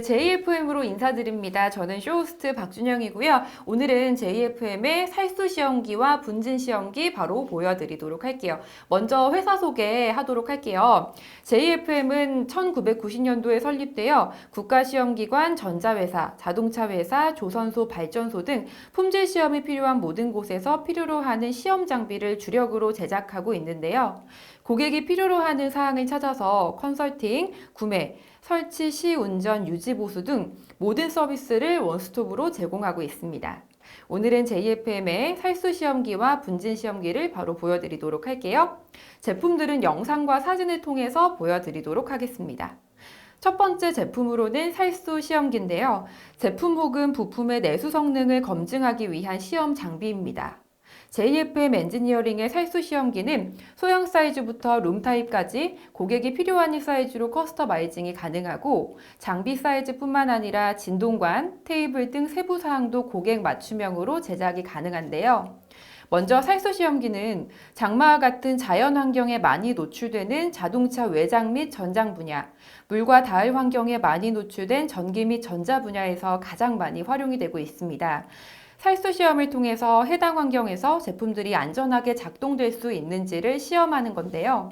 JFM으로 인사드립니다. 저는 쇼호스트 박준영이고요. 오늘은 JFM의 살수 시험기와 분진 시험기 바로 보여드리도록 할게요. 먼저 회사 소개하도록 할게요. JFM은 1990년도에 설립되어 국가시험기관, 전자회사, 자동차회사, 조선소, 발전소 등 품질 시험이 필요한 모든 곳에서 필요로 하는 시험 장비를 주력으로 제작하고 있는데요. 고객이 필요로 하는 사항을 찾아서 컨설팅, 구매, 설치, 시, 운전, 유지, 보수 등 모든 서비스를 원스톱으로 제공하고 있습니다. 오늘은 JFM의 살수 시험기와 분진 시험기를 바로 보여드리도록 할게요. 제품들은 영상과 사진을 통해서 보여드리도록 하겠습니다. 첫 번째 제품으로는 살수 시험기인데요. 제품 혹은 부품의 내수 성능을 검증하기 위한 시험 장비입니다. JFM 엔지니어링의 살수 시험기는 소형 사이즈부터 룸 타입까지 고객이 필요한 사이즈로 커스터마이징이 가능하고 장비 사이즈뿐만 아니라 진동관, 테이블 등 세부 사항도 고객 맞춤형으로 제작이 가능한데요. 먼저 살수 시험기는 장마와 같은 자연 환경에 많이 노출되는 자동차 외장 및 전장 분야, 물과 닿을 환경에 많이 노출된 전기 및 전자 분야에서 가장 많이 활용이 되고 있습니다. 살수 시험을 통해서 해당 환경에서 제품들이 안전하게 작동될 수 있는지를 시험하는 건데요.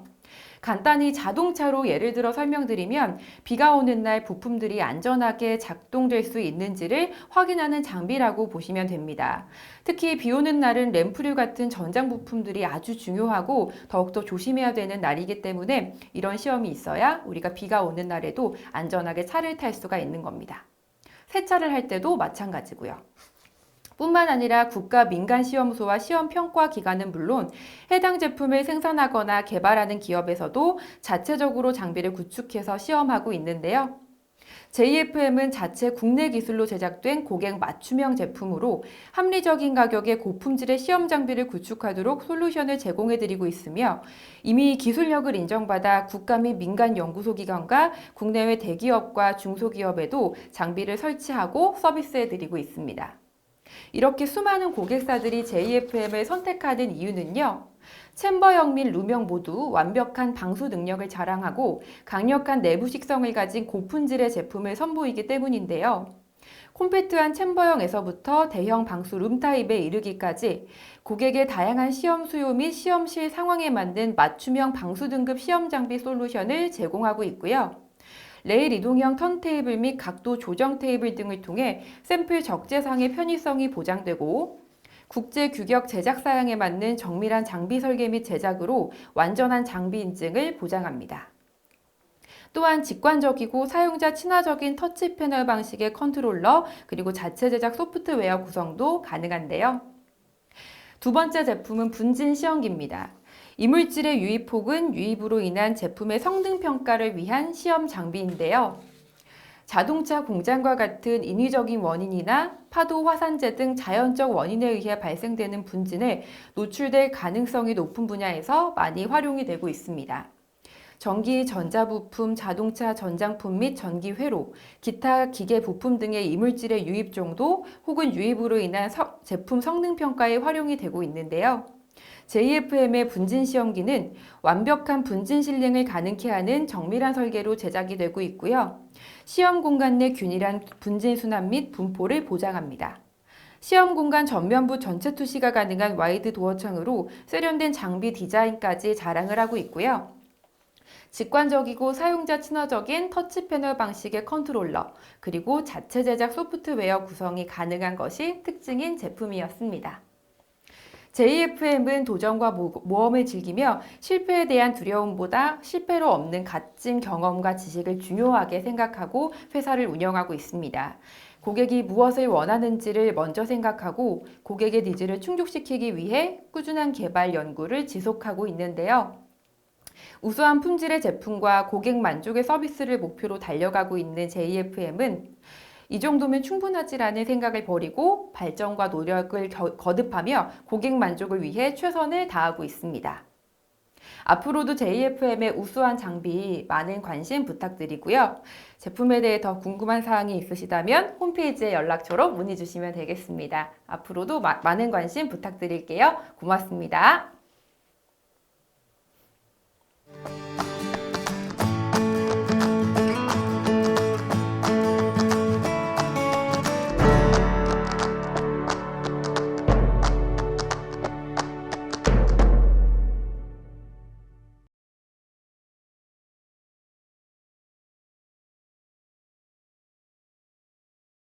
간단히 자동차로 예를 들어 설명드리면 비가 오는 날 부품들이 안전하게 작동될 수 있는지를 확인하는 장비라고 보시면 됩니다. 특히 비 오는 날은 램프류 같은 전장 부품들이 아주 중요하고 더욱더 조심해야 되는 날이기 때문에 이런 시험이 있어야 우리가 비가 오는 날에도 안전하게 차를 탈 수가 있는 겁니다. 세차를 할 때도 마찬가지고요. 뿐만 아니라 국가 민간 시험소와 시험 평가 기관은 물론 해당 제품을 생산하거나 개발하는 기업에서도 자체적으로 장비를 구축해서 시험하고 있는데요. JFM은 자체 국내 기술로 제작된 고객 맞춤형 제품으로 합리적인 가격에 고품질의 시험 장비를 구축하도록 솔루션을 제공해 드리고 있으며 이미 기술력을 인정받아 국가 및 민간 연구소 기관과 국내외 대기업과 중소기업에도 장비를 설치하고 서비스해 드리고 있습니다. 이렇게 수많은 고객사들이 JFM을 선택하는 이유는요. 챔버형 및 루명 모두 완벽한 방수 능력을 자랑하고 강력한 내부 식성을 가진 고품질의 제품을 선보이기 때문인데요. 콤팩트한 챔버형에서부터 대형 방수 룸 타입에 이르기까지 고객의 다양한 시험 수요 및 시험실 상황에 맞는 맞춤형 방수 등급 시험 장비 솔루션을 제공하고 있고요. 레일 이동형 턴테이블 및 각도 조정 테이블 등을 통해 샘플 적재상의 편의성이 보장되고 국제 규격 제작 사양에 맞는 정밀한 장비 설계 및 제작으로 완전한 장비 인증을 보장합니다. 또한 직관적이고 사용자 친화적인 터치 패널 방식의 컨트롤러 그리고 자체 제작 소프트웨어 구성도 가능한데요. 두 번째 제품은 분진 시험기입니다. 이물질의 유입폭은 유입으로 인한 제품의 성능 평가를 위한 시험 장비인데요. 자동차 공장과 같은 인위적인 원인이나 파도, 화산재 등 자연적 원인에 의해 발생되는 분진에 노출될 가능성이 높은 분야에서 많이 활용이 되고 있습니다. 전기, 전자 부품, 자동차 전장품 및 전기 회로, 기타 기계 부품 등의 이물질의 유입 정도 혹은 유입으로 인한 서, 제품 성능 평가에 활용이 되고 있는데요. JFM의 분진 시험기는 완벽한 분진 실링을 가능케 하는 정밀한 설계로 제작이 되고 있고요. 시험 공간 내 균일한 분진 순환 및 분포를 보장합니다. 시험 공간 전면부 전체 투시가 가능한 와이드 도어 창으로 세련된 장비 디자인까지 자랑을 하고 있고요. 직관적이고 사용자 친화적인 터치 패널 방식의 컨트롤러, 그리고 자체 제작 소프트웨어 구성이 가능한 것이 특징인 제품이었습니다. JFM은 도전과 모험을 즐기며 실패에 대한 두려움보다 실패로 없는 값진 경험과 지식을 중요하게 생각하고 회사를 운영하고 있습니다. 고객이 무엇을 원하는지를 먼저 생각하고 고객의 니즈를 충족시키기 위해 꾸준한 개발 연구를 지속하고 있는데요. 우수한 품질의 제품과 고객 만족의 서비스를 목표로 달려가고 있는 JFM은 이 정도면 충분하지라는 생각을 버리고 발전과 노력을 겨, 거듭하며 고객 만족을 위해 최선을 다하고 있습니다. 앞으로도 JFM의 우수한 장비 많은 관심 부탁드리고요. 제품에 대해 더 궁금한 사항이 있으시다면 홈페이지에 연락처로 문의 주시면 되겠습니다. 앞으로도 마, 많은 관심 부탁드릴게요. 고맙습니다.